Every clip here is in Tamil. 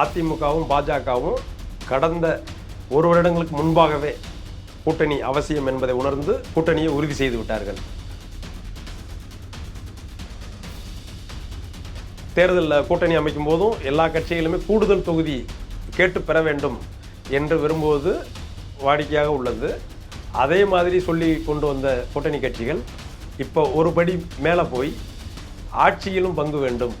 அதிமுகவும் பாஜகவும் கடந்த ஒரு வருடங்களுக்கு முன்பாகவே கூட்டணி அவசியம் என்பதை உணர்ந்து கூட்டணியை உறுதி செய்து விட்டார்கள். தேர்தலில் கூட்டணி அமைக்கும் போதும் எல்லா கட்சிகளுமே கூடுதல் தொகுதி கேட்டு பெற வேண்டும் என்று விரும்புவது வாடிக்கையாக உள்ளது. அதே மாதிரி சொல்லி கொண்டு வந்த கூட்டணி கட்சிகள் இப்போ ஒரு படி மேலே போய் ஆட்சியிலும் பங்கு வேண்டும்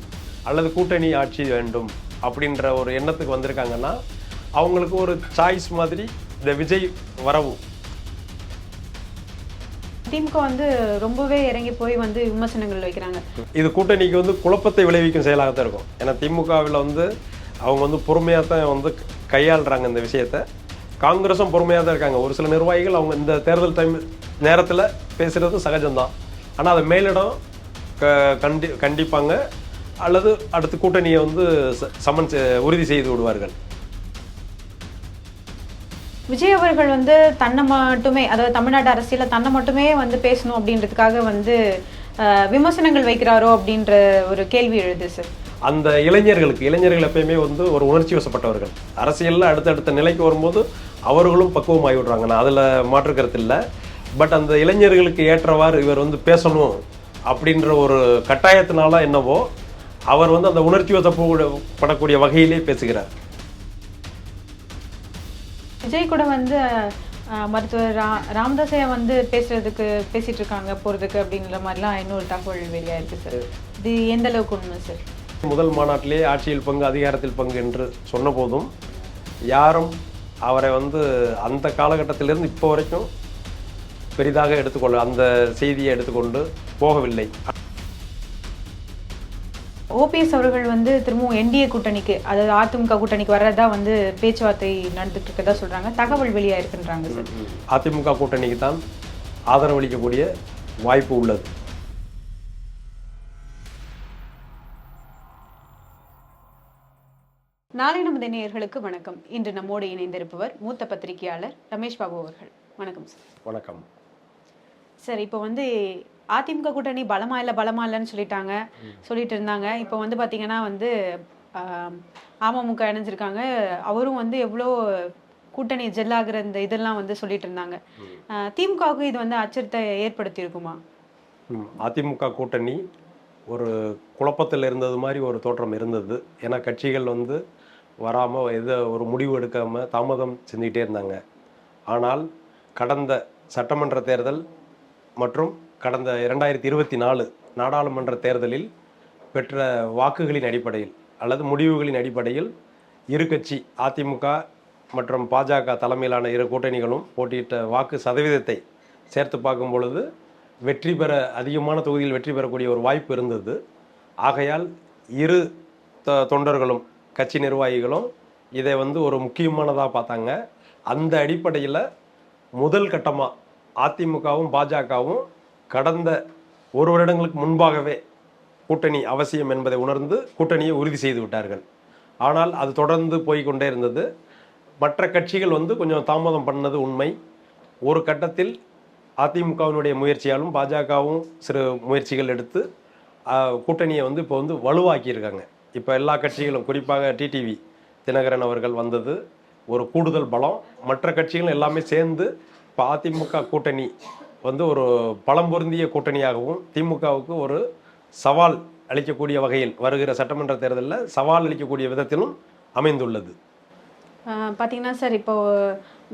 அல்லது கூட்டணி ஆட்சி வேண்டும் அப்படின்ற ஒரு எண்ணத்துக்கு வந்திருக்காங்கன்னா அவங்களுக்கு ஒரு சாய்ஸ் மாதிரி இந்த விஜய் வரவு திமுக வந்து ரொம்பவே இறங்கி போய் வந்து விமர்சனங்கள் வைக்கிறாங்க. இது கூட்டணிக்கு வந்து குழப்பத்தை விளைவிக்கும் செயலாகத்தான் இருக்கும். ஏன்னா திமுகவில் வந்து அவங்க வந்து பொறுமையாக தான் வந்து கையாளுறாங்க இந்த விஷயத்த. காங்கிரஸும் பொறுமையாக தான் இருக்காங்க. ஒரு சில நிர்வாகிகள் அவங்க இந்த தேர்தல் டைம் நேரத்தில் பேசுகிறது சகஜம்தான். ஆனால் அதை மேலிடம் க கண்டி கண்டிப்பாங்க. அல்லது அடுத்து கூட்டணியை வந்து சமன் உறுதி செய்து விடுவார்கள். விஜய் அவர்கள் வந்து தன்னை மட்டுமே அதாவது தமிழ்நாடு அரசியல தன்னை மட்டுமே வந்து பேசணும் அப்படின்றதுக்காக வந்து விமர்சனங்கள் வைக்கிறாரோ அப்படின்ற ஒரு கேள்வி எழுது சார். அந்த இளைஞர்களுக்கு இளைஞர்கள் எப்பயுமே வந்து ஒரு உணர்ச்சி வசப்பட்டவர்கள். அரசியலில் அடுத்தடுத்த நிலைக்கு வரும்போது அவர்களும் பக்குவமாகி விடுறாங்க. நான் அதில் மாற்று கருத்து இல்லை. பட் அந்த இளைஞர்களுக்கு ஏற்றவாறு இவர் வந்து பேசணும் அப்படின்ற ஒரு கட்டாயத்தினால என்னவோ அவர் வந்து அந்த உணர்ச்சி வசப்படக்கூடிய வகையிலே பேசுகிறார். விஜய் கூட வந்து மருத்துவர் ரா ராமதாஸையா வந்து பேசுறதுக்கு பேசிட்டு இருக்காங்க போறதுக்கு அப்படின்ற மாதிரிலாம் இன்னொரு தகவல் வெளியா இருக்கு சார் இது எந்த அளவுக்கு உண்மை சார் முதல் மாநாட்டிலே ஆட்சியில் பங்கு அதிகாரத்தில் பங்கு என்று சொன்ன போதும் யாரும் அவரை வந்து அந்த காலகட்டத்திலிருந்து இப்போ வரைக்கும் பெரிதாக எடுத்துக்கொள்ள அந்த செய்தியை எடுத்துக்கொண்டு போகவில்லை. ஓபிஎஸ் அவர்கள் வந்து திரும்பவும் என்டிஏ கூட்டணிக்கு அதாவது அதிமுக கூட்டணிக்கு வர்றதா வந்து பேச்சுவார்த்தை நடந்துட்டு இருக்கதா சொல்றாங்க. தகவல் வெளியா இருக்குன்றாங்க சார் அதிமுக கூட்டணிக்கு தான் ஆதரவளிக்கக்கூடிய வாய்ப்பு உள்ளது. நாளை நமது நேயர்களுக்கு வணக்கம். இன்று நம்மோடு இணைந்திருப்பவர் மூத்த பத்திரிகையாளர் ரமேஷ் பாபு அவர்கள். வணக்கம் சார். வணக்கம். சார் இப்போ வந்து அதிமுக கூட்டணி பலமா இல்லை பலமா இல்லைன்னு சொல்லிட்டாங்க. சொல்லிட்டு இருந்தாங்க. இப்போ வந்து பாத்தீங்கன்னா வந்து அமமுக இணைஞ்சிருக்காங்க. அவரும் வந்து எவ்வளோ கூட்டணி ஜெல்லாகிற இந்த இதெல்லாம் வந்து சொல்லிட்டு இருந்தாங்க. திமுகவுக்கு இது வந்து அச்சத்தை ஏற்படுத்தி இருக்குமா அதிமுக கூட்டணி ஒரு குழப்பத்தில் இருந்தது மாதிரி ஒரு தோற்றம் இருந்தது. ஏன்னா கட்சிகள் வந்து வராமல் எதை ஒரு முடிவு எடுக்காமல் தாமதம் செஞ்சுக்கிட்டே இருந்தாங்க. ஆனால் கடந்த சட்டமன்ற தேர்தல் மற்றும் கடந்த இரண்டாயிரத்தி இருபத்தி நாலு நாடாளுமன்ற தேர்தலில் பெற்ற வாக்குகளின் அடிப்படையில் அல்லது முடிவுகளின் அடிப்படையில் இரு கட்சி அதிமுக மற்றும் பாஜக தலைமையிலான இரு கூட்டணிகளும் போட்டியிட்ட வாக்கு சதவீதத்தை சேர்த்து பார்க்கும் பொழுது வெற்றி பெற அதிகமான தொகுதியில் வெற்றி பெறக்கூடிய ஒரு வாய்ப்பு இருந்தது. ஆகையால் இரு தொ- தொண்டர்களும் கட்சி நிர்வாகிகளும் இதை வந்து ஒரு முக்கியமானதாக பார்த்தாங்க. அந்த அடிப்படையில் முதல் கட்டமாக அதிமுகவும் பாஜகவும் கடந்த ஒரு வருடங்களுக்கு முன்பாகவே கூட்டணி அவசியம் என்பதை உணர்ந்து கூட்டணியை உறுதி செய்து விட்டார்கள். ஆனால் அது தொடர்ந்து போய்கொண்டே இருந்தது. மற்ற கட்சிகள் வந்து கொஞ்சம் தாமதம் பண்ணது உண்மை. ஒரு கட்டத்தில் அதிமுகவினுடைய முயற்சியாலும் பாஜகவும் சிறு முயற்சிகள் எடுத்து கூட்டணியை வந்து இப்போ வந்து வலுவாக்கியிருக்காங்க. இப்போ எல்லா கட்சிகளும் குறிப்பாக டிடிவி தினகரன் அவர்கள் வந்தது ஒரு கூடுதல் பலம். மற்ற கட்சிகளும் எல்லாமே சேர்ந்து இப்போ அதிமுக கூட்டணி வந்து ஒரு பலம் பொருந்திய கூட்டணியாகவும் திமுகவுக்கு ஒரு சவால் அளிக்கக்கூடிய வகையில் வருகிற சட்டமன்ற தேர்தலில் சவால் அளிக்கக்கூடிய விதத்திலும் அமைந்துள்ளது. ஆஹ் பாத்தீங்கன்னா சார் இப்போ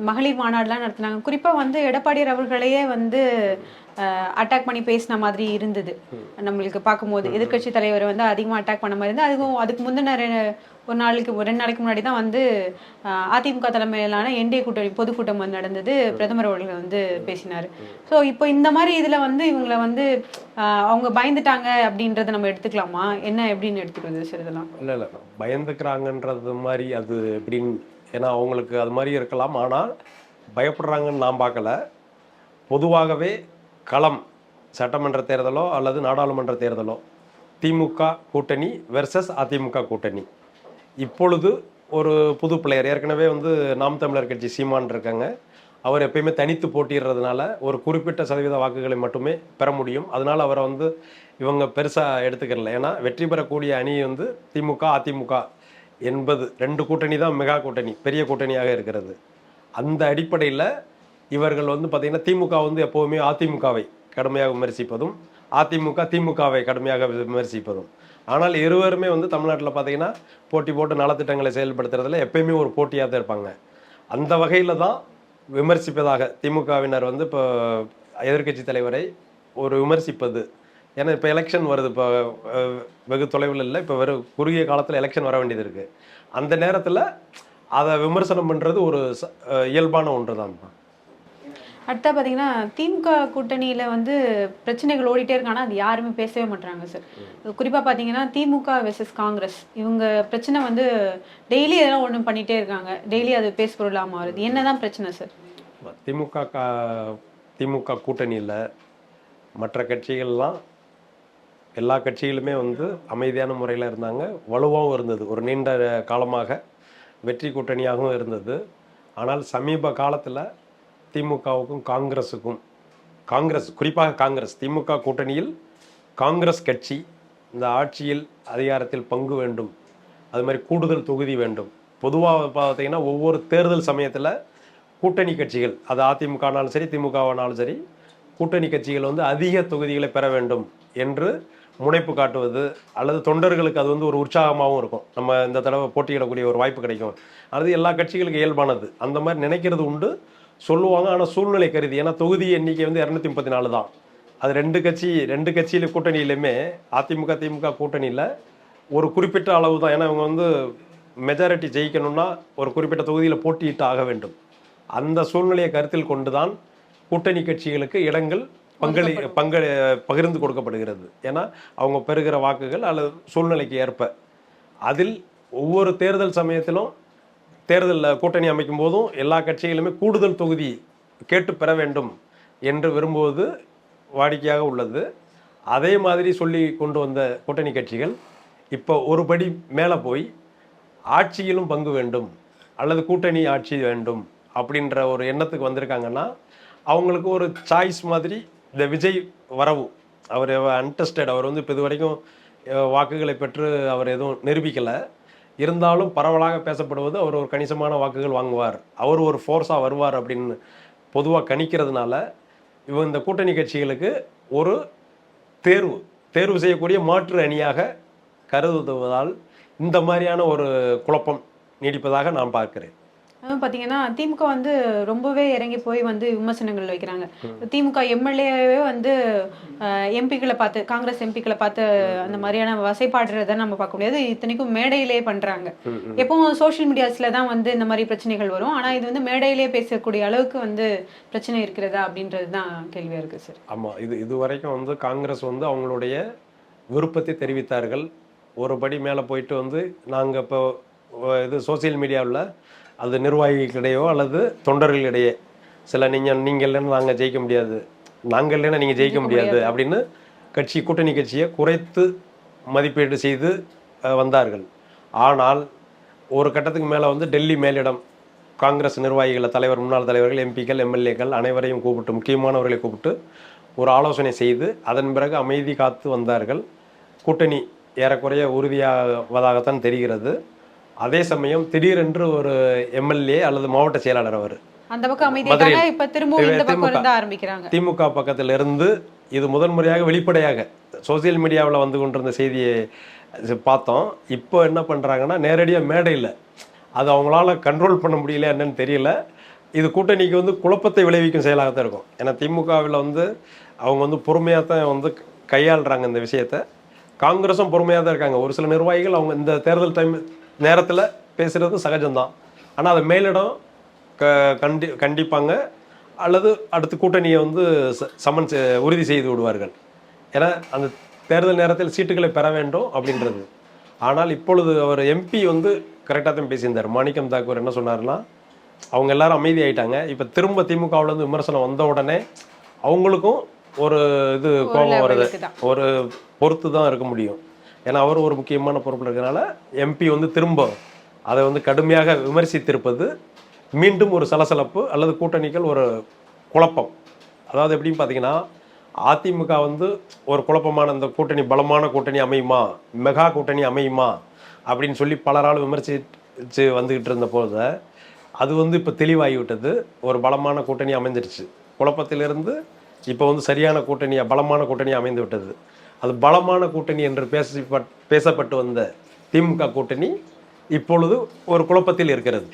மகளிர் மாநாடுலாம் நடத்துனாங்க. குறிப்பா வந்து எடப்பாடியார் அவர்களையே வந்து அட்டாக் பண்ணி பேசின மாதிரி இருந்தது. நம்மளுக்கு பார்க்கும்போது எதிர்க்கட்சி தலைவரை வந்து அதிகமா அட்டாக் பண்ண மாதிரி இருந்து அதுவும் அதுக்கு முந்தின ஒரு நாளைக்கு ஒரு ரெண்டு நாளைக்கு முன்னாடி தான் வந்து அதிமுக தலைமையிலான என்டிஏ கூட்டணி பொதுக்கூட்டம் வந்து நடந்தது. பிரதமர் அவர்கள் வந்து பேசினாரு. ஸோ இப்போ இந்த மாதிரி இதுல வந்து இவங்களை வந்து அவங்க பயந்துட்டாங்க அப்படின்றத நம்ம எடுத்துக்கலாமா? என்ன எப்படின்னு எடுத்துக்கிறது சார் இதெல்லாம் இல்லை இல்லை. பயந்துக்கிறாங்கன்றது மாதிரி அது எப்படின்னு ஏன்னா அவங்களுக்கு அது மாதிரி இருக்கலாம். ஆனால் பயப்படுறாங்கன்னு நான் பார்க்கல. பொதுவாகவே களம் சட்டமன்ற தேர்தலோ அல்லது நாடாளுமன்ற தேர்தலோ திமுக கூட்டணி வெர்சஸ் அதிமுக கூட்டணி. இப்பொழுது ஒரு புது பிளேயர் ஏற்கனவே வந்து நாம் தமிழர் கட்சி சீமான் இருக்காங்க. அவர் எப்பயுமே தனித்து போட்டிடுறதுனால ஒரு குறிப்பிட்ட சதவீத வாக்குகளை மட்டுமே பெற முடியும். அதனால் அவரை வந்து இவங்க பெருசாக எடுத்துக்கிறல ஏன்னா வெற்றி பெறக்கூடிய அணி வந்து திமுக அதிமுக என்பது ரெண்டு கூட்டணி தான் மெகா கூட்டணி பெரிய கூட்டணியாக இருக்கிறது. அந்த அடிப்படையில் இவர்கள் வந்து பார்த்திங்கன்னா திமுக வந்து எப்போவுமே அதிமுகவை கடுமையாக விமர்சிப்பதும் அதிமுக திமுகவை கடுமையாக விமர்சிப்பதும். ஆனால் இருவருமே வந்து தமிழ்நாட்டில் பார்த்திங்கன்னா போட்டி போட்டு நலத்திட்டங்களை செயல்படுத்துறதுல எப்பயுமே ஒரு போட்டியாக தான் இருப்பாங்க. அந்த வகையில் தான் விமர்சிப்பதாக திமுகவினர் வந்து இப்போ எதிர்க்கட்சி தலைவரை ஒரு விமர்சிப்பது ஏன்னா இப்போ எலெக்ஷன் வருது. இப்போ வெகு தொலைவில் இல்லை. இப்போ வெறும் குறுகிய காலத்தில் எலெக்ஷன் வர வேண்டியது இருக்குது அந்த நேரத்தில் அதை விமர்சனம் பண்ணுறது ஒரு இயல்பான ஒன்று தான் அடுத்தா பார்த்தீங்கன்னா திமுக கூட்டணியில் வந்து பிரச்சனைகள் ஓடிட்டே இருக்கு. ஆனால் அது யாருமே பேசவே மாட்டாங்க சார். குறிப்பாக பார்த்தீங்கன்னா திமுக வெர்சஸ் காங்கிரஸ். இவங்க பிரச்சனை வந்து டெய்லி எதனா ஒன்று பண்ணிட்டே இருக்காங்க. டெய்லி அது பேசுபொருளாக மாறுது. என்னதான் பிரச்சனை சார்? திமுக திமுக கூட்டணியில் மற்ற கட்சிகள்லாம் எல்லா கட்சிகளுமே வந்து அமைதியான முறையில் இருந்தாங்க. வலுவாகவும் இருந்தது. ஒரு நீண்ட காலமாக வெற்றி கூட்டணியாகவும் இருந்தது. ஆனால் சமீப காலத்தில் திமுகவுக்கும் காங்கிரஸுக்கும் காங்கிரஸ் குறிப்பாக காங்கிரஸ் திமுக கூட்டணியில் காங்கிரஸ் கட்சி இந்த ஆட்சியில் அதிகாரத்தில் பங்கு வேண்டும். அது மாதிரி கூடுதல் தொகுதி வேண்டும். பொதுவாக பார்த்தீங்கன்னா ஒவ்வொரு தேர்தல் சமயத்தில் கூட்டணி கட்சிகள் அது அதிமுகனாலும் சரி திமுகவானாலும் சரி கூட்டணி கட்சிகள் வந்து அதிக தொகுதிகளை பெற வேண்டும் என்று முனைப்பு காட்டுவது அல்லது தொண்டர்களுக்கு அது வந்து ஒரு உற்சாகமாகவும் இருக்கும். நம்ம இந்த தடவை போட்டியிடக்கூடிய ஒரு வாய்ப்பு கிடைக்கும். அல்லது எல்லா கட்சிகளுக்கு இயல்பானது. அந்த மாதிரி நினைக்கிறது உண்டு சொல்லுவாங்க. ஆனால் சூழ்நிலை கருதி ஏன்னா தொகுதி எண்ணிக்கை வந்து இரநூத்தி முப்பத்தி நாலு தான். அது ரெண்டு கட்சி ரெண்டு கட்சியில கூட்டணியிலுமே அதிமுக திமுக கூட்டணியில் ஒரு குறிப்பிட்ட அளவு தான். ஏன்னா இவங்க வந்து மெஜாரிட்டி ஜெயிக்கணும்னா ஒரு குறிப்பிட்ட தொகுதியில் போட்டியிட்டு ஆக வேண்டும். அந்த சூழ்நிலையை கருத்தில் கொண்டு தான் கூட்டணி கட்சிகளுக்கு இடங்கள் பங்களி பங்களி பகிர்ந்து கொடுக்கப்படுகிறது. ஏன்னா அவங்க பெறுகிற வாக்குகள் அல்லது சூழ்நிலைக்கு ஏற்ப. அதில் ஒவ்வொரு தேர்தல் சமயத்திலும் தேர்தலில் கூட்டணி அமைக்கும் போதும் எல்லா கட்சிகளுமே கூடுதல் தொகுதி கேட்டு பெற வேண்டும் என்று விரும்புவது வாடிக்கையாக உள்ளது. அதே மாதிரி சொல்லி கொண்டு வந்த கூட்டணி கட்சிகள் இப்போ ஒரு படி மேலே போய் ஆட்சியிலும் பங்கு வேண்டும் அல்லது கூட்டணி ஆட்சி வேண்டும் அப்படின்ற ஒரு எண்ணத்துக்கு வந்திருக்காங்கன்னா அவங்களுக்கு ஒரு சாய்ஸ் மாதிரி இந்த விஜய் வரவு அவர் அன்டெஸ்டட் அவர் வந்து இப்போ இது வரைக்கும் வாக்குகளை பெற்று அவர் எதுவும் நிரூபிக்கலை. இருந்தாலும் பரவலாக பேசப்படுவது அவர் ஒரு கணிசமான வாக்குகள் வாங்குவார். அவர் ஒரு ஃபோர்ஸாக வருவார் அப்படின்னு பொதுவாக கணிக்கிறதுனால இவ இந்த கூட்டணி கட்சிகளுக்கு ஒரு தேர்வு தேர்வு செய்யக்கூடிய மாற்று அணியாக கருதுவதால் இந்த மாதிரியான ஒரு குழப்பம் நீடிப்பதாக நான் பார்க்கிறேன். அதுவும் பார்த்தீங்கன்னா திமுக வந்து ரொம்பவே இறங்கி போய் வந்து விமர்சனங்கள் வைக்கிறாங்க. திமுக எம்எல்ஏவே வந்து எம்பிக்களை பார்த்து காங்கிரஸ் எம்பிக்களை பார்த்து அந்த மாதிரியான வசைப்பாடுறத நம்ம பார்க்க முடியாது. இத்தனைக்கும் மேடையிலே பண்றாங்க. எப்பவும் சோஷியல் மீடியாஸ்ல தான் வந்து இந்த மாதிரி பிரச்சனைகள் வரும். ஆனா இது வந்து மேடையிலே பேசக்கூடிய அளவுக்கு வந்து பிரச்சனை இருக்கிறதா அப்படின்றது தான் கேள்வியா இருக்கு சார். ஆமாம் இது இது வரைக்கும் வந்து காங்கிரஸ் வந்து அவங்களுடைய விருப்பத்தை தெரிவித்தார்கள். ஒரு படி மேலே போயிட்டு வந்து நாங்கள் இப்போ இது சோசியல் மீடியாவில் அது நிர்வாகிகளிடையோ அல்லது தொண்டர்களிடையே. சில நீங்கள் நீங்கள் இல்லைன்னா நாங்கள் ஜெயிக்க முடியாது. நாங்கள் இல்லைன்னா நீங்கள் ஜெயிக்க முடியாது அப்படின்னு கட்சி கூட்டணி கட்சியை குறைத்து மதிப்பீடு செய்து வந்தார்கள். ஆனால் ஒரு கட்டத்துக்கு மேலே வந்து டெல்லி மேலிடம் காங்கிரஸ் நிர்வாகிகளை தலைவர் முன்னாள் தலைவர்கள் எம்பிக்கள் எம்எல்ஏக்கள் அனைவரையும் கூப்பிட்டு முக்கியமானவர்களை கூப்பிட்டு ஒரு ஆலோசனை செய்து அதன் பிறகு அமைதி காத்து வந்தார்கள். கூட்டணி ஏறக்குறைய உறுதியாவதாகத்தான் தெரிகிறது. அதே சமயம் திடீரென்று ஒரு எம்எல்ஏ அல்லது மாவட்ட செயலாளர் அவர். அந்த பக்கம் திமுக. இருந்து ஆரம்பிக்கிறாங்க. திமுக பக்கத்துல இருந்து இது முதல் முறையாக வெளிப்படையாக சோசியல் மீடியாவில் வந்து கொண்டிருந்த செய்தியை பார்த்தோம். இப்போ என்ன பண்ணுறாங்கன்னா நேரடியாக மேடையில் அது அவங்களால கண்ட்ரோல் பண்ண முடியல என்னன்னு தெரியல. இது கூட்டணிக்கு வந்து குழப்பத்தை விளைவிக்கும் செயலாக தான் இருக்கும். ஏன்னா திமுகவில் வந்து அவங்க வந்து பொறுமையாக தான் வந்து கையாளுறாங்க இந்த விஷயத்தை. காங்கிரஸும் பொறுமையாக தான் இருக்காங்க. ஒரு சில நிர்வாகிகள் அவங்க இந்த தேர்தல் டைம் நேரத்தில் பேசுகிறது சகஜம்தான். ஆனால் அது மேலிடம் க கண்டி கண்டிப்பாங்க. அல்லது அடுத்து கூட்டணியை வந்து ச- சமன் உறுதி செய்து விடுவார்கள். ஏன்னா அந்த தேர்தல் நேரத்தில் சீட்டுகளை பெற வேண்டும் அப்படின்றது. ஆனால் இப்பொழுது அவர் எம்பி வந்து கரெக்டாக தான் பேசியிருந்தார். மாணிக்கம் தாக்கூர் என்ன சொன்னார்னா அவங்க எல்லாரும் அமைதி ஆயிட்டாங்க. இப்போ திரும்ப திமுகவுல இருந்து விமர்சனம் வந்த உடனே அவங்களுக்கும் ஒரு இது கோபம் வருது. ஒரு பொறுத்து தான் இருக்க முடியும். ஏன்னா அவர் ஒரு முக்கியமான பொறுப்பில் இருக்கிறனால எம்பி வந்து திரும்ப அதை வந்து கடுமையாக விமர்சித்திருப்பது மீண்டும் ஒரு சலசலப்பு அல்லது கூட்டணிகள் ஒரு குழப்பம். அதாவது எப்படின்னு பார்த்தீங்கன்னா அதிமுக வந்து ஒரு குழப்பமான இந்த கூட்டணி பலமான கூட்டணி அமையுமா மெகா கூட்டணி அமையுமா அப்படின்னு சொல்லி பலரால் விமர்சிச்சு வந்துக்கிட்டு இருந்த போது அது வந்து இப்போ தெளிவாகிவிட்டது. ஒரு பலமான கூட்டணி அமைஞ்சிருச்சு. குழப்பத்திலிருந்து இப்போ வந்து சரியான கூட்டணியாக பலமான கூட்டணி அமைந்து விட்டது அது பலமான கூட்டணி என்று பேசப்பட் பேசப்பட்டு வந்த திமுக கூட்டணி இப்பொழுது ஒரு குழப்பத்தில் இருக்கிறது.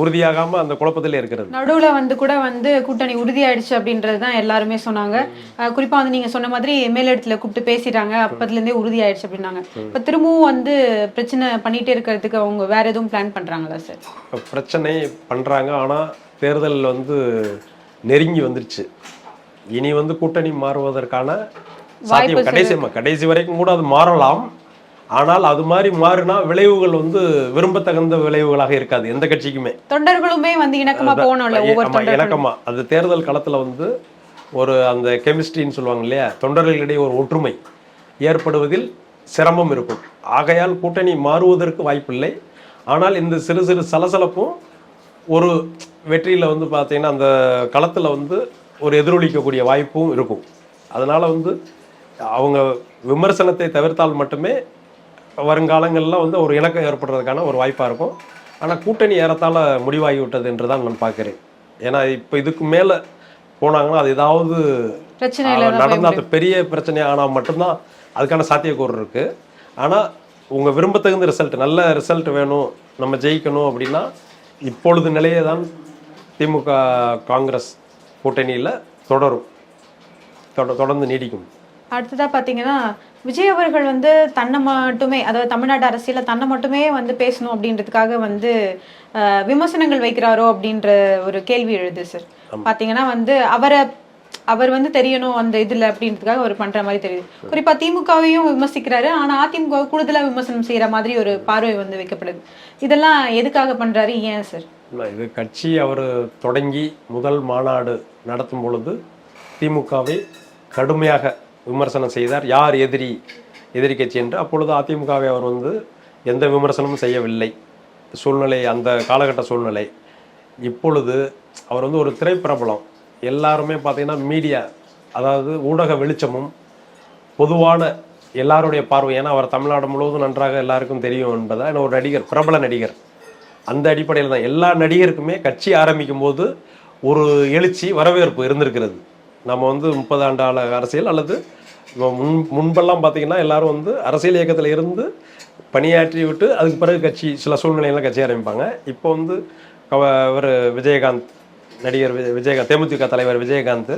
உறுதியாகாம அந்த குழப்பத்தில் இருக்கிறது. நடுவுல வந்து கூட வந்து கூட்டணி உறுதியாயிடுச்சு அப்படின்றது தான் எல்லாருமே சொன்னாங்க. குறிப்பா வந்து நீங்க சொன்ன மாதிரி மேலிடத்துல கூப்பிட்டு பேசிட்டாங்க. அப்பத்துல இருந்தே உறுதியாயிடுச்சு அப்படின்னாங்க. இப்ப திரும்பவும் வந்து பிரச்சனை பண்ணிட்டே இருக்கிறதுக்கு அவங்க வேற எதுவும் பிளான் பண்றாங்களா சார் பிரச்சனை பண்றாங்க. ஆனா தேர்தல் வந்து நெருங்கி வந்துருச்சு. இனி வந்து கூட்டணி மாறுவதற்கான சாத்தியம் கடைசி கடைசி வரைக்கும் கூட அது மாறலாம். ஆனால் அது மாதிரி மாறினா விளைவுகள் வந்து விரும்பத்தகுந்த விளைவுகளாக இருக்காது எந்த கட்சிக்குமே. தொண்டர்களுமே வந்து இணக்கமா தொண்டர்களும். இணக்கமா. அது தேர்தல் களத்துல வந்து ஒரு அந்த கெமிஸ்ட்ரின்னு சொல்லுவாங்க இல்லையா தொண்டர்களிடையே ஒரு ஒற்றுமை ஏற்படுவதில் சிரமம் இருக்கும். ஆகையால் கூட்டணி மாறுவதற்கு வாய்ப்பில்லை. ஆனால் இந்த சிறு சிறு சலசலப்பும் ஒரு வெற்றியில வந்து பார்த்தீங்கன்னா அந்த களத்துல வந்து ஒரு எதிரொலிக்கக்கூடிய வாய்ப்பும் இருக்கும். அதனால வந்து அவங்க விமர்சனத்தை தவிர்த்தால் மட்டுமே வருங்காலங்களில் வந்து ஒரு இணக்கம் ஏற்படுறதுக்கான ஒரு வாய்ப்பாக இருக்கும். ஆனால் கூட்டணி ஏறத்தாழ முடிவாகி விட்டது என்று தான் நான் பார்க்குறேன். ஏன்னா இப்போ இதுக்கு மேலே போனாங்கன்னா அது ஏதாவது பிரச்சனையில தான் போய் நடந்த அது பெரிய பிரச்சனை ஆனால் மட்டும்தான் அதுக்கான சாத்தியக்கூறு இருக்கு. ஆனால் உங்கள் விரும்பத்தகுந்த ரிசல்ட் நல்ல ரிசல்ட் வேணும் நம்ம ஜெயிக்கணும் அப்படின்னா இப்பொழுது நிலையே தான் திமுக காங்கிரஸ் கூட்டணியில் தொடரும். தொட- தொடர்ந்து நீடிக்கும். அடுத்ததா பாத்தீங்கன்னா விஜய் அவர்கள் வந்து தன்னை மட்டுமே அதாவது தமிழ்நாடு அரசியல தன்னை மட்டுமே வந்து பேசணும் அப்படின்றதுக்காக வந்து விமர்சனங்கள் வைக்கிறாரோ அப்படின்ற ஒரு கேள்வி எழுது சார் பாத்தீங்கன்னா வந்து அவரை அவர் வந்து தெரியணும் அந்த இதுல அப்படின்றதுக்காக அவர் பண்ற மாதிரி தெரியுது. குறிப்பா திமுகவையும் விமர்சிக்கிறாரு ஆனா அதிமுக கூடுதலா விமர்சனம் செய்யற மாதிரி ஒரு பார்வை வந்து வைக்கப்படுது. இதெல்லாம் எதுக்காக பண்றாரு ஏன் சார் இது கட்சி அவர் தொடங்கி முதல் மாநாடு நடத்தும் பொழுது திமுகவை கடுமையாக விமர்சனம் செய்தார். யார் எதிரி எதிரி கட்சி என்று அப்பொழுது அதிமுகவை அவர் வந்து எந்த விமர்சனமும் செய்யவில்லை. சூழ்நிலை அந்த காலகட்ட சூழ்நிலை. இப்பொழுது அவர் வந்து ஒரு திரைப்பிரபலம். எல்லாருமே பார்த்தீங்கன்னா மீடியா அதாவது ஊடக வெளிச்சமும் பொதுவான எல்லாருடைய பார்வை. ஏன்னா அவர் தமிழ்நாடு முழுவதும் நன்றாக எல்லாருக்கும் தெரியும் என்பதால் ஒரு நடிகர் பிரபல நடிகர். அந்த அடிப்படையில் தான் எல்லா நடிகருக்குமே கட்சி ஆரம்பிக்கும் போது ஒரு எழுச்சி வரவேற்பு இருந்திருக்கிறது. நம்ம வந்து முப்பது ஆண்டாள அரசியல் அல்லது முன் முன்பெல்லாம் பார்த்தீங்கன்னா எல்லாரும் வந்து அரசியல் இயக்கத்தில் இருந்து பணியாற்றி விட்டு அதுக்கு பிறகு கட்சி சில சூழ்நிலையில கட்சி ஆரம்பிப்பாங்க. இப்போ வந்து இவர் விஜயகாந்த் நடிகர் விஜயகாந்த் தேமுதிக தலைவர் விஜயகாந்த்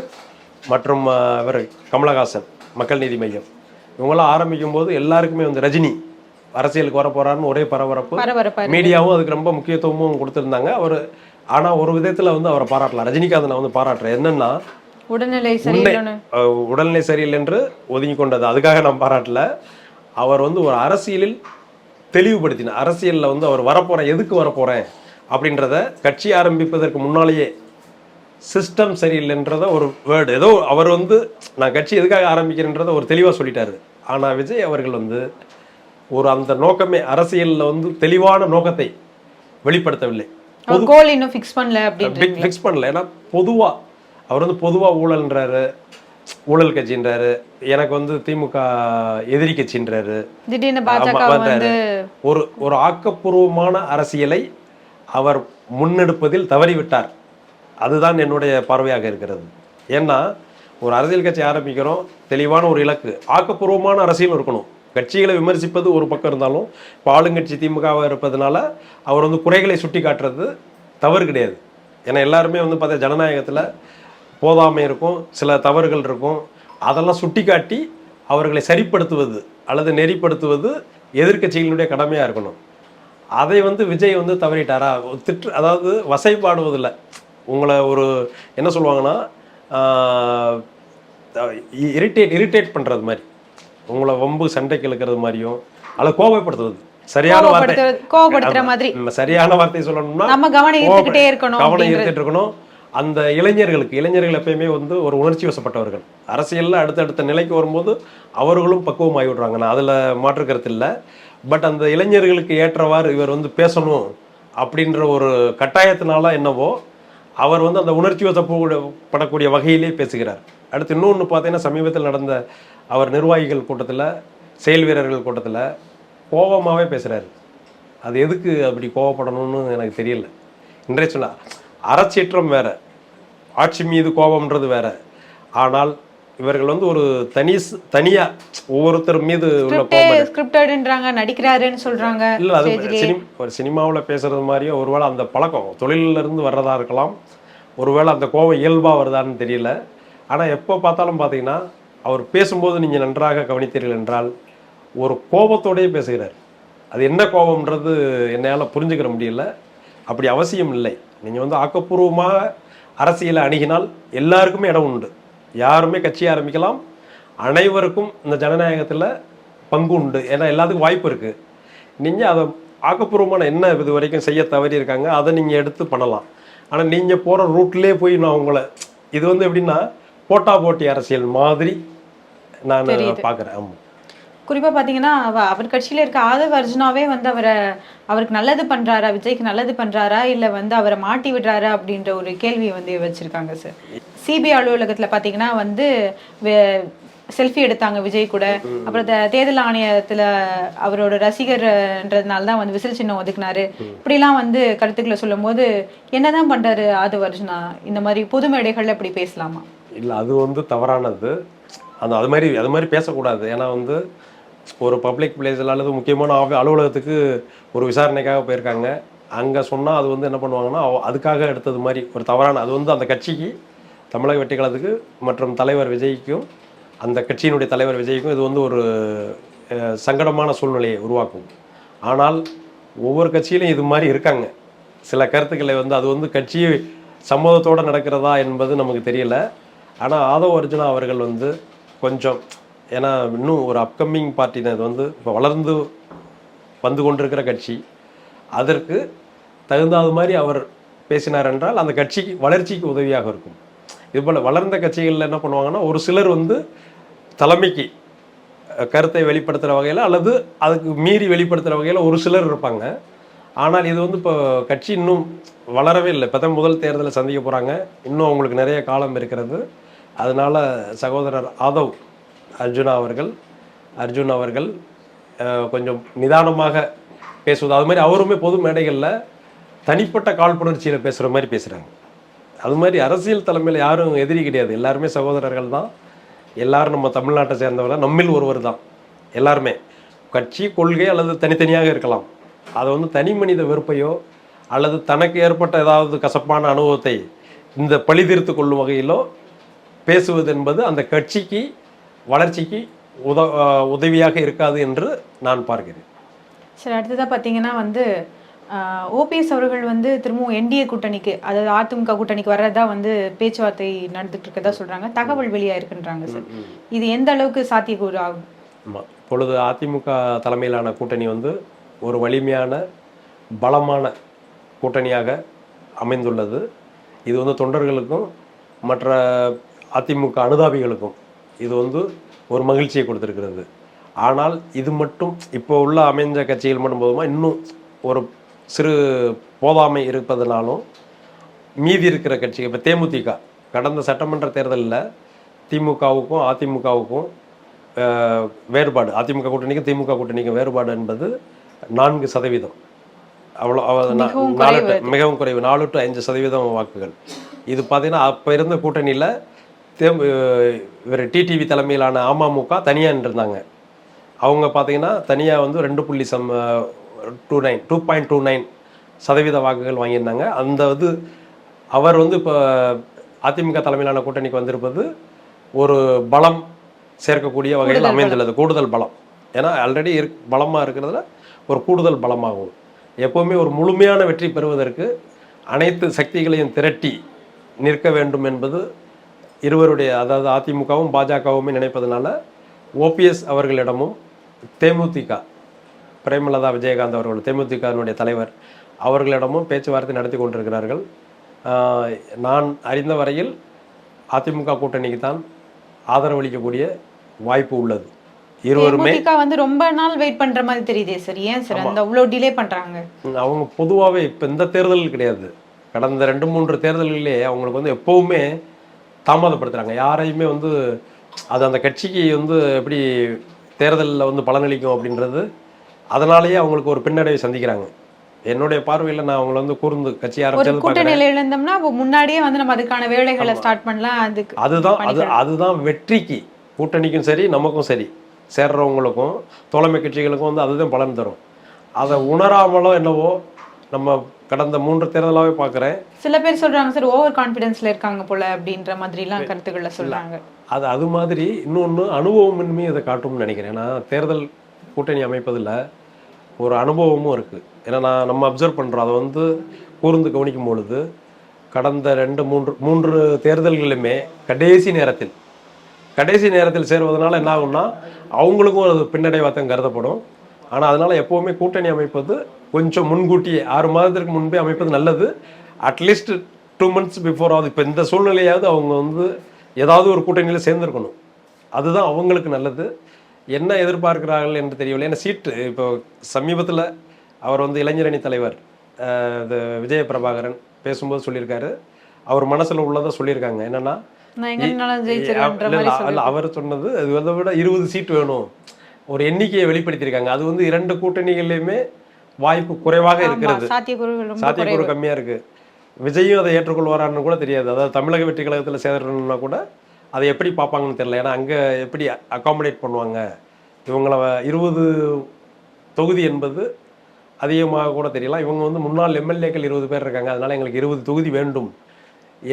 மற்றும் இவர் கமலஹாசன் மக்கள் நீதி மையம். இவங்கெல்லாம் ஆரம்பிக்கும் போது எல்லாருக்குமே வந்து ரஜினி அரசியலுக்கு வர போறாருன்னு ஒரே பரபரப்பு. மீடியாவும் அதுக்கு ரொம்ப முக்கியத்துவமும் கொடுத்திருந்தாங்க. அவர் ஆனா ஒரு விதத்துல வந்து அவரை பாராட்டலாம் ரஜினிகாந்த் நான் வந்து பாராட்டுறேன். என்னன்னா உடல்நிலை அஹ், உடல்நிலை சரியில்லை என்று ஒதுங்கி கொண்டது அதுக்காக நான் பாராட்டல. அவர் வந்து ஒரு அரசியலில் தெளிவுபடுத்தினார் அரசியல்ல வந்து அவர் வரப்போறேன் எதுக்கு வரப்போறேன் அப்படின்றத கட்சி ஆரம்பிப்பதற்கு முன்னாலேயே சிஸ்டம் சரியில்லைன்றத ஒரு வேர்டு ஏதோ அவர் வந்து நான் கட்சி எதுக்காக ஆரம்பிக்கிறேன்றத ஒரு தெளிவா சொல்லிட்டாரு. ஆனா விஜய் அவர்கள் வந்து ஒரு அந்த நோக்கமே அரசியல்ல வந்து தெளிவான நோக்கத்தை வெளிப்படுத்தவில்லை. கோல் இன்னும் ஃபிக்ஸ் பண்ணல அப்படின்ட்டு ஃபிக்ஸ் பண்ணல. ஏன்னா பொதுவா அவர் வந்து பொதுவா ஊழல்ன்றாரு ஊழல் கட்சின்றாரு எனக்கு வந்து திமுக எதிரி கட்சின்றாரு. ஒரு ஒரு ஆக்கப்பூர்வமான அரசியலை அவர் முன்னெடுப்பதில் தவறிவிட்டார். அதுதான் என்னுடைய பார்வையாக இருக்கிறது. ஏன்னா ஒரு அரசியல் கட்சி ஆரம்பிக்கிறோம் தெளிவான ஒரு இலக்கு. ஆக்கப்பூர்வமான அரசியல் இருக்கணும். கட்சிகளை விமர்சிப்பது ஒரு பக்கம் இருந்தாலும் இப்போ ஆளுங்கட்சி திமுகவாக இருப்பதனால அவர் வந்து குறைகளை சுட்டி காட்டுறது தவறு கிடையாது. ஏன்னா எல்லாருமே வந்து பார்த்தா ஜனநாயகத்தில் போதாமை இருக்கும் சில தவறுகள் இருக்கும். அதெல்லாம் சுட்டிக்காட்டி அவர்களை சரிப்படுத்துவது அல்லது நெறிப்படுத்துவது எதிர்க்கட்சிகளினுடைய கடமையாக இருக்கணும். அதை வந்து விஜய் வந்து தவறிட்டாரா? திட்டு அதாவது வசைப்பாடுவதில்லை. உங்களை ஒரு என்ன சொல்லுவாங்கன்னா இரிட்டேட் இரிட்டேட் பண்ணுறது மாதிரி. உங்களை வம்பு சண்டைக்கு இழுக்கிறது மாதிரியும் அல்லது கோபப்படுத்துவது சரியான வார்த்தை. ஆமா. மாதிரி. சரியான வார்த்தை சொல்லணும்னா நம்ம கவனம் ஈர்த்துக்கிட்டே இருக்கணும் கவனம். ஈர்த்துட்டு இருக்கணும். அந்த இளைஞர்களுக்கு இளைஞர்கள் எப்பயுமே வந்து ஒரு உணர்ச்சி வசப்பட்டவர்கள். அரசியலில் அடுத்தடுத்த நிலைக்கு வரும்போது அவர்களும் பக்குவமாகி விடுறாங்க. நான் அதில் மாற்று கருத்து இல்லை. பட் அந்த இளைஞர்களுக்கு ஏற்றவாறு இவர் வந்து பேசணும் அப்படின்ற ஒரு கட்டாயத்தினால என்னவோ அவர் வந்து அந்த உணர்ச்சி வசப்படக்கூடிய வகையிலே பேசுகிறார். அடுத்து இன்னொன்று பார்த்தீங்கன்னா சமீபத்தில் நடந்த அவர் நிர்வாகிகள் கூட்டத்தில் செயல் வீரர்கள் கூட்டத்தில் கோபமாகவே பேசுகிறாரு அது எதுக்கு அப்படி கோவப்படணும்னு எனக்கு தெரியல. இன்றைய சொன்னால் அறச்சீற்றம் வேறு. ஆட்சி மீது கோபம்ன்றது வேற. ஆனால் இவர்கள் வந்து ஒரு தனி தனியா ஒவ்வொருத்தர் மீது உள்ள ஸ்கிரிப்டட்ன்றாங்க நடிக்கிறாருன்னு சொல்றாங்க இல்ல அது ஒரு சினிமாவுல பேசுறது மாதிரியே ஒருவேளை அந்த பழக்கம் தொழில்ல இருந்து வர்றதா இருக்கலாம் ஒருவேளை அந்த கோபம் இயல்பா வருதான்னு தெரியல. ஆனா எப்போ பார்த்தாலும் பார்த்தீங்கன்னா அவர் பேசும்போது நீங்க நன்றாக கவனித்தீர்கள் என்றால் ஒரு கோபத்தோடயே பேசுகிறார். அது என்ன கோபம்ன்றது என்னால் புரிஞ்சுக்கிற முடியல. அப்படி அவசியம் இல்லை. நீங்க வந்து ஆக்கப்பூர்வமாக அரசியலை அணுகினால் எல்லாருக்குமே இடம் உண்டு. யாருமே கட்சி ஆரம்பிக்கலாம் அனைவருக்கும் இந்த ஜனநாயகத்துல பங்கு உண்டு. ஏன்னா எல்லாத்துக்கும் வாய்ப்பு இருக்கு. நீங்க அதை ஆக்கப்பூர்வமான என்ன இது வரைக்கும் செய்ய தவறி இருக்காங்க அதை நீங்க எடுத்து பண்ணலாம். ஆனா நீங்க போற ரூட்லயே போய் நான் உங்களை இது வந்து எப்படின்னா போட்டா போட்டி அரசியல் மாதிரி நான். பார்க்குறேன். ஆமா. குறிப்பா பாத்தீங்கன்னா அவ- அவர் கட்சியில இருக்க ஆதவ அர்ஜுனாவே வந்து அவரை அவருக்கு நல்லது பண்றாரா விஜய்க்கு நல்லது பண்றாரா இல்ல வந்து அவரை மாட்டி விடுறாரா அப்படின்ற ஒரு கேள்வியை வந்து வச்சிருக்காங்க சார் சிபிஐ அலுவலகத்துல பாத்தீங்கன்னா வந்து செல்ஃபி எடுத்தாங்க விஜய் கூட. அப்புறம் தேர்தல் ஆணையத்துல அவரோட ரசிகர்ன்றதுனால தான் வந்து விசில் சின்னம் ஒதுக்குனாரு. இப்படிலாம் வந்து கருத்துக்களை சொல்லும் போது என்னதான் பண்றாரு ஆதவ அர்ஜுனா? இந்த மாதிரி பொது மேடைகள்ல இப்படி பேசலாமா? இல்லை அது வந்து தவறானது. அந்த அது மாதிரி அது மாதிரி பேசக்கூடாது. ஏன்னா வந்து ஒரு பப்ளிக் பிளேஸில் அல்லது முக்கியமான ஆஃபி- அலுவலகத்துக்கு ஒரு விசாரணைக்காக போயிருக்காங்க. அங்கே சொன்னால் அது வந்து என்ன பண்ணுவாங்கன்னா அதுக்காக எடுத்தது மாதிரி ஒரு தவறான அது வந்து அந்த கட்சிக்கு தமிழக வெட்டிக்கலத்துக்கு மற்றும் தலைவர் விஜய்க்கும் அந்த கட்சியினுடைய தலைவர் விஜய்க்கும் இது வந்து ஒரு சங்கடமான சூழ்நிலையை உருவாக்கும். ஆனால் ஒவ்வொரு கட்சியிலும் இது மாதிரி இருக்காங்க. சில கருத்துக்களை வந்து அது வந்து கட்சி சம்மதத்தோடு நடக்கிறதா என்பது நமக்கு தெரியல. ஆனால் ஆதவ அர்ஜுனா அவர்கள் வந்து கொஞ்சம் ஏன்னா இன்னும் ஒரு அப்கமிங் பார்ட்டினது வந்து. இப்போ வளர்ந்து வந்து கொண்டிருக்கிற கட்சி. அதற்கு தகுந்தாது மாதிரி அவர் பேசினார் என்றால் அந்த கட்சிக்கு வளர்ச்சிக்கு உதவியாக இருக்கும். இதுபோல் வளர்ந்த கட்சிகளில் என்ன பண்ணுவாங்கன்னா ஒரு சிலர் வந்து தலைமைக்கு கருத்தை வெளிப்படுத்துகிற வகையில் அல்லது அதுக்கு மீறி வெளிப்படுத்துகிற வகையில் ஒரு சிலர் இருப்பாங்க. ஆனால் இது வந்து இப்போ கட்சி இன்னும் வளரவே இல்லை. இப்போ தான் முதல் தேர்தலை சந்திக்க போகிறாங்க இன்னும் அவங்களுக்கு நிறைய காலம் இருக்கிறது. அதனால சகோதரர் ஆதவ் அர்ஜுனா அவர்கள் அர்ஜுன் அவர்கள் கொஞ்சம் நிதானமாக பேசுவது அது மாதிரி அவருமே பொது மேடைகளில் தனிப்பட்ட காழ்ப்புணர்ச்சியில் பேசுகிற மாதிரி பேசுகிறாங்க அது மாதிரி அரசியல் தலைமையில் யாரும் எதிரி கிடையாது. எல்லாருமே சகோதரர்கள் தான். எல்லாரும் நம்ம தமிழ்நாட்டை சேர்ந்தவர்கள். நம்மில் ஒருவர் தான். எல்லாருமே. கட்சி கொள்கை அல்லது தனித்தனியாக இருக்கலாம். அதை வந்து தனி மனித வெறுப்பையோ அல்லது தனக்கு ஏற்பட்ட ஏதாவது கசப்பான அனுபவத்தை இந்த பழி தீர்த்து கொள்ளும் வகையிலோ பேசுவது என்பது அந்த கட்சிக்கு வளர்ச்சிக்கு உத உதவியாக இருக்காது என்று நான் பார்க்கிறேன். சரி அடுத்ததா பாத்தீங்கன்னா வந்து ஓபிஎஸ் அவர்கள் வந்து திரும்பவும் என்டிஏ கூட்டணிக்கு அதாவது அதிமுக கூட்டணிக்கு வர்றதா வந்து பேச்சுவார்த்தை நடந்துட்டு இருக்கதா சொல்றாங்க. தகவல் வெளியா இருக்குன்றாங்க சார் இது எந்த அளவுக்கு சாத்தியக்கூறு ஆகும்? ஆமாம் இப்பொழுது அதிமுக தலைமையிலான கூட்டணி வந்து ஒரு வலிமையான பலமான கூட்டணியாக அமைந்துள்ளது. இது வந்து தொண்டர்களுக்கும் மற்ற அதிமுக அனுதாபிகளுக்கும் இது வந்து ஒரு மகிழ்ச்சியை கொடுத்திருக்கிறது. ஆனால் இது மட்டும் இப்போ உள்ள அமைஞ்ச கட்சிகள் மட்டும் போதுமா? இன்னும் ஒரு சிறு போதாமை இருப்பதனாலும் மீதி இருக்கிற கட்சிகள் இப்போ தேமுதிக கடந்த சட்டமன்ற தேர்தலில் திமுகவுக்கும் அதிமுகவுக்கும் வேறுபாடு. அதிமுக கூட்டணிக்கும் திமுக கூட்டணிக்கும் வேறுபாடு என்பது நான்கு சதவீதம். அவ்வளோ நாலு மிகவும் குறைவு. நாலு டு அஞ்சு சதவீதம் வாக்குகள். இது பார்த்தீங்கன்னா அப்போ இருந்த கூட்டணியில் இவர் டிடிவி தலைமையிலான அமமுக தனியாக இருந்தாங்க அவங்க பார்த்தீங்கன்னா தனியாக வந்து ரெண்டு புள்ளி some two nine two point two nine சதவீத வாக்குகள் வாங்கியிருந்தாங்க. அந்த இது அவர் வந்து இப்போ அதிமுக தலைமையிலான கூட்டணிக்கு வந்திருப்பது ஒரு பலம் சேர்க்கக்கூடிய வகையில் அமைந்துள்ளது. கூடுதல் பலம். ஏன்னா ஆல்ரெடி இரு பலமாக இருக்கிறதுல ஒரு கூடுதல் பலமாகும். எப்போவுமே ஒரு முழுமையான வெற்றி பெறுவதற்கு அனைத்து சக்திகளையும் திரட்டி நிற்க வேண்டும் என்பது இருவருடைய அதாவது அதிமுகவும் பாஜகவுமே நினைப்பதனால ஓபிஎஸ் அவர்களிடமும் தேமுதிக பிரேமலதா விஜயகாந்த் அவர்கள் தேமுதிகவினுடைய தலைவர் அவர்களிடமும் பேச்சுவார்த்தை நடத்தி கொண்டிருக்கிறார்கள். நான் அறிந்த வரையில் அதிமுக கூட்டணிக்கு தான் ஆதரவளிக்கக்கூடிய வாய்ப்பு உள்ளது. இருவருமே வந்து ரொம்ப நாள் வெயிட் பண்ற மாதிரி தெரியுதே சார் ஏன் சார் அந்த அவ்வளவு டிலே பண்றாங்க. அவங்க பொதுவாகவே இப்போ இந்த தேர்தல் கிடையாது. கடந்த ரெண்டு மூன்று தேர்தல்களிலே அவங்களுக்கு வந்து எப்போவுமே தாமதப்படுத்துகிறாங்க யாரையுமே வந்து அது அந்த கட்சிக்கு வந்து எப்படி தேர்தலில் வந்து பலனளிக்கும் அப்படின்றது அதனாலேயே அவங்களுக்கு ஒரு பின்னடைவை சந்திக்கிறாங்க. என்னுடைய பார்வையில் நான் அவங்கள வந்து கூர்ந்து கட்சி ஆரம்பிச்சது கூட்டணியில இழந்தோம்னா அப்போ முன்னாடியே வந்து நம்ம அதுக்கான வேலைகளை ஸ்டார்ட் பண்ணலாம் அதுக்கு அதுதான் அது அதுதான் வெற்றிக்கு. கூட்டணிக்கும் சரி நமக்கும் சரி. சேர்றவங்களுக்கும் தோழமை கட்சிகளுக்கும் வந்து அதுதான் பலன் தரும். அதை உணராமலோ என்னவோ நம்ம கடந்த மூன்று தேர்தலாகவே பார்க்குறேன். சில பேர் சொல்றாங்க சார் ஓவர் கான்பிடன்ஸ்ல இருக்காங்க போல அப்படின்ற மாதிரி எல்லாம் கருத்துக்களை சொல்றாங்க. அது அது மாதிரி இன்னொன்று அனுபவமின்மை இதை காட்டும்னு நினைக்கிறேன். ஏன்னா தேர்தல் கூட்டணி அமைப்பதில் ஒரு அனுபவமும் இருக்குது ஏன்னா நான் நம்ம அப்சர்வ் பண்ணுறோம் அதை வந்து கூர்ந்து கவனிக்கும் பொழுது கடந்த ரெண்டு மூன்று மூன்று தேர்தல்களிலுமே கடைசி நேரத்தில் கடைசி நேரத்தில் சேருவதனால என்ன ஆகும்னா அவங்களுக்கும் அது பின்னடைவாக தான் கருதப்படும். ஆனால் அதனால் எப்போவுமே கூட்டணி அமைப்பது கொஞ்சம் முன்கூட்டியே ஆறு மாதத்திற்கு முன்பே அமைப்பது நல்லது. அட்லீஸ்ட் டூ மந்த்ஸ் பிஃபோர் ஆகுது. இப்போ இந்த சூழ்நிலையாவது அவங்க வந்து ஏதாவது ஒரு கூட்டணியில் சேர்ந்துருக்கணும். அதுதான் அவங்களுக்கு நல்லது. என்ன எதிர்பார்க்கிறார்கள் என்று தெரியவில்லை. ஏன்னா சீட்டு இப்போ சமீபத்தில் அவர் வந்து இளைஞரணி தலைவர் இது விஜய பிரபாகரன் பேசும்போது சொல்லியிருக்காரு. அவர் மனசில் உள்ளதை சொல்லியிருக்காங்க. என்னன்னா இல்ல, அவர் சொன்னது அது அதை விட இருபது சீட் வேணும். ஒரு எண்ணிக்கையை வெளிப்படுத்தியிருக்காங்க. அது வந்து இரண்டு கூட்டணிகள்லையுமே வாய்ப்பு குறைவாக இருக்கிறது. சாத்தியக்கூறுகள் சாத்தியக்கூறு கம்மியா இருக்கு. விஜயும் அதை ஏற்றுக்கொள்வாரான்னு கூட தெரியாது. அதாவது தமிழக வெற்றி கழகத்தில் சேரணும்னா கூட அதை எப்படி பார்ப்பாங்கன்னு தெரியல. ஏன்னா அங்க எப்படி அகாமடேட் பண்ணுவாங்க? இவங்கள இருபது தொகுதி என்பது அதிகமாக கூட தெரியலாம். இவங்க வந்து முன்னாள் எம்எல்ஏக்கள் இருபது பேர் இருக்காங்க. அதனால எங்களுக்கு இருபது தொகுதி வேண்டும்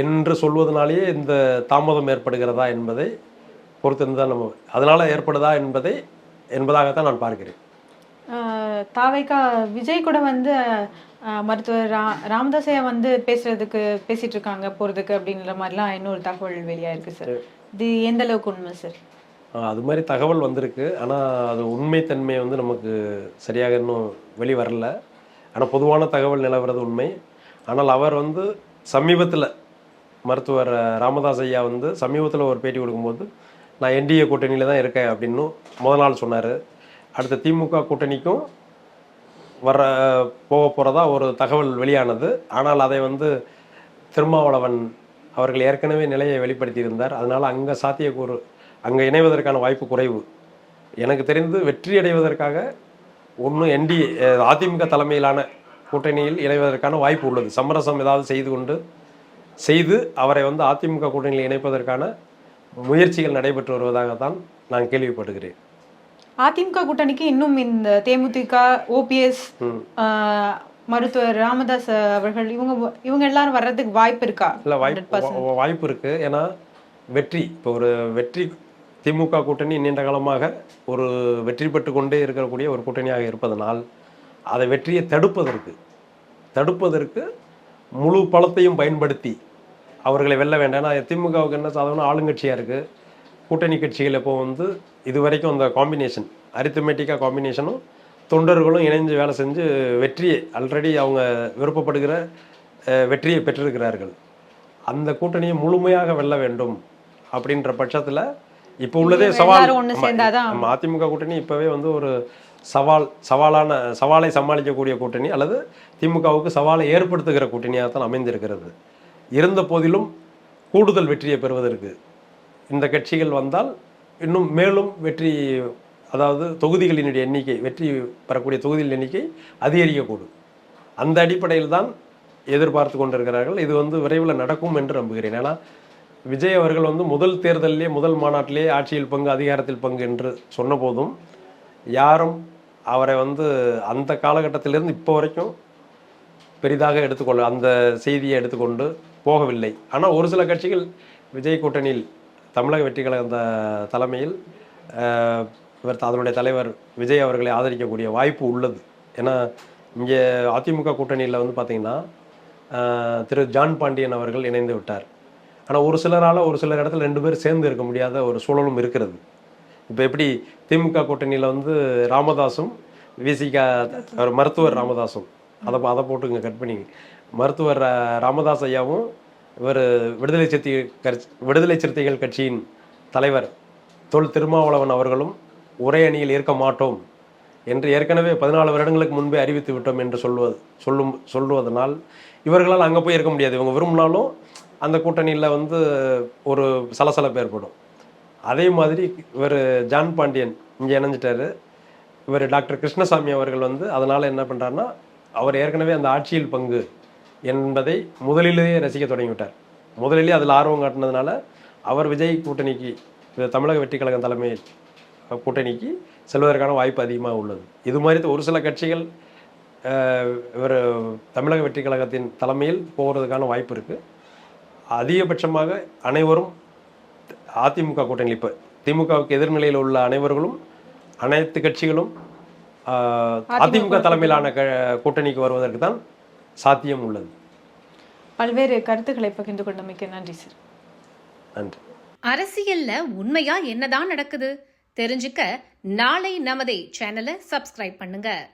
என்று சொல்வதனாலேயே இந்த தாமதம் ஏற்படுகிறதா என்பதை பொறுத்து தான் நம்ம அதனால ஏற்படுதா என்பதை என்பதாகத்தான் நான் பார்க்கிறேன். தாவைக்கா விஜய் கூட வந்து மருத்துவர் ரா ராமதாஸையா வந்து பேசுறதுக்கு பேசிட்டு இருக்காங்க போறதுக்கு அப்படின்ற மாதிரிலாம் இன்னொரு தகவல் வெளியா இருக்கு சார். இது எந்த அளவுக்கு உண்மை சார் அது மாதிரி தகவல் வந்திருக்கு. ஆனால் அது உண்மைத்தன்மை வந்து நமக்கு சரியாக இன்னும் வெளி வரல. ஆனால் பொதுவான தகவல் நிலவறது உண்மை. ஆனால் அவர் வந்து சமீபத்தில் மருத்துவர் ராமதாஸ் ஐயா வந்து சமீபத்தில் ஒரு பேட்டி கொடுக்கும்போது நான் என்டிஏ கூட்டணியில் தான் இருக்கேன் அப்படின்னு முத நாள் சொன்னார். அடுத்த திமுக கூட்டணிக்கும் வர போக போகிறதா ஒரு தகவல் வெளியானது. ஆனால் அதை வந்து திருமாவளவன் அவர்கள் ஏற்கனவே நிலையை வெளிப்படுத்தியிருந்தார். அதனால் அங்கே சாத்தியக்கூறு அங்கே இணைவதற்கான வாய்ப்பு குறைவு. எனக்கு தெரிந்து வெற்றி அடைவதற்காக ஒன்று என்டி அதிமுக தலைமையிலான கூட்டணியில் இணைவதற்கான வாய்ப்பு உள்ளது. சமரசம் ஏதாவது செய்து கொண்டு செய்து அவரை வந்து அதிமுக கூட்டணியில் இணைப்பதற்கான முயற்சிகள் நடைபெற்று வருவதாக தான் நான் கேள்விப்படுகிறேன் அதிமுக கூட்டணிக்கு இன்னும் இந்த தேமுதிக ஓபிஎஸ் மருத்துவர் ராமதாஸ் அவர்கள் இவங்க இவங்க எல்லாரும் வர்றதுக்கு வாய்ப்பு இருக்கா? இல்லை வாய்ப்பு வாய்ப்பு இருக்கு. ஏன்னா வெற்றி இப்போ ஒரு வெற்றி திமுக கூட்டணி நீண்ட காலமாக ஒரு வெற்றி பெற்று கொண்டே இருக்கக்கூடிய ஒரு கூட்டணியாக இருப்பதனால் அதை வெற்றியை தடுப்பதற்கு தடுப்பதற்கு முழு பலத்தையும் பயன்படுத்தி அவர்களை வெல்ல வேண்டாம். ஏன்னா திமுகவுக்கு என்ன சாதகம் ஆளுங்கட்சியாக இருக்குது கூட்டணி கட்சிகள் இப்போ வந்து இது வரைக்கும் அந்த காம்பினேஷன் அரித்தமெட்டிக்காக காம்பினேஷனும் தொண்டர்களும் இணைஞ்சு வேலை செஞ்சு வெற்றியை ஆல்ரெடி அவங்க விருப்பப்படுகிற வெற்றியை பெற்றிருக்கிறார்கள். அந்த கூட்டணியை முழுமையாக வெல்ல வேண்டும் அப்படின்ற பட்சத்தில் இப்போ உள்ளதே சவால். அதிமுக கூட்டணி இப்போவே வந்து ஒரு சவால் சவாலான சவாலை சமாளிக்கக்கூடிய கூட்டணி அல்லது திமுகவுக்கு சவாலை ஏற்படுத்துகிற கூட்டணியாகத்தான் அமைந்திருக்கிறது. இருந்த போதிலும் கூடுதல் வெற்றியை பெறுவதற்கு இந்த கட்சிகள் வந்தால் இன்னும் மேலும் வெற்றி அதாவது தொகுதிகளினுடைய எண்ணிக்கை வெற்றி பெறக்கூடிய தொகுதிகளின் எண்ணிக்கை அதிகரிக்கக்கூடும். அந்த அடிப்படையில் தான் எதிர்பார்த்து கொண்டிருக்கிறார்கள். இது வந்து விரைவில் நடக்கும் என்று நம்புகிறேன். ஏன்னா விஜய் அவர்கள் வந்து முதல் தேர்தலிலே முதல் மாநாட்டிலே ஆட்சியில் பங்கு அதிகாரத்தில் பங்கு என்று சொன்ன போதும் யாரும் அவரை வந்து அந்த காலகட்டத்திலிருந்து இப்போ வரைக்கும் பெரிதாக எடுத்துக்கொள்ள அந்த செய்தியை எடுத்துக்கொண்டு போகவில்லை. ஆனால் ஒரு சில கட்சிகள் விஜய் கூட்டணியில் தமிழக வெற்றி கழக தலைமையில் இவர் அதனுடைய தலைவர் விஜய் அவர்களை ஆதரிக்கக்கூடிய வாய்ப்பு உள்ளது. ஏன்னா இங்கே அதிமுக கூட்டணியில் வந்து பார்த்திங்கன்னா திரு ஜான் பாண்டியன் அவர்கள் இணைந்து விட்டார். ஆனால் ஒரு சிலரால் ஒரு சிலர் இடத்துல ரெண்டு பேர் சேர்ந்து இருக்க முடியாத ஒரு சூழலும் இருக்கிறது. இப்போ எப்படி திமுக கூட்டணியில் வந்து ராமதாஸும் விசிகா அவர் மருத்துவர் ராமதாஸும் அதை அதை போட்டுங்க கட் பண்ணி மருத்துவர் ராமதாஸ் ஐயாவும் இவர் விடுதலை சிறுத்தை கட்சி விடுதலை சிறுத்தைகள் கட்சியின் தலைவர் தொல் திருமாவளவன் அவர்களும் ஒரே அணியில் இருக்க மாட்டோம் என்று ஏற்கனவே பதினாலு வருடங்களுக்கு முன்பே அறிவித்து விட்டோம் என்று சொல்வது சொல்லும் சொல்லுவதனால் இவர்களால் அங்கே போய் இருக்க முடியாது. இவங்க விரும்பினாலும் அந்த கூட்டணியில் வந்து ஒரு சலசலப்பு ஏற்படும் அதே மாதிரி இவர் ஜான் பாண்டியன் இங்கே இணைஞ்சிட்டாரு. இவர் டாக்டர் கிருஷ்ணசாமி அவர்கள் வந்து அதனால் என்ன பண்ணுறாருன்னா அவர் ஏற்கனவே அந்த ஆட்சியில் பங்கு என்பதை முதலிலேயே ரசிக்க தொடங்கிவிட்டார். முதலிலே அதில் ஆர்வம் காட்டினதுனால அவர் விஜய் கூட்டணிக்கு தமிழக வெற்றி கழகம் தலைமையில் கூட்டணிக்கு செல்வதற்கான வாய்ப்பு அதிகமாக உள்ளது. இது மாதிரி ஒரு சில கட்சிகள் இவர் தமிழக வெற்றி கழகத்தின் தலைமையில் போகிறதுக்கான வாய்ப்பு இருக்குது அதிகபட்சமாக அனைவரும் அதிமுக கூட்டணி இப்போ திமுகவுக்கு எதிர்நிலையில் உள்ள அனைவர்களும் அனைத்து கட்சிகளும் அதிமுக தலைமையிலான க கூட்டணிக்கு வருவதற்கு தான் சாத்தியம் உள்ளது பல்வேறு கருத்துக்களை பகிர்ந்து கொண்டமைக்கு நன்றி சார் நன்றி. அரசியல்ல உண்மையா என்னதான் நடக்குது? தெரிஞ்சுக்க நாளை நமதே சேனலை சப்ஸ்கிரைப் பண்ணுங்க.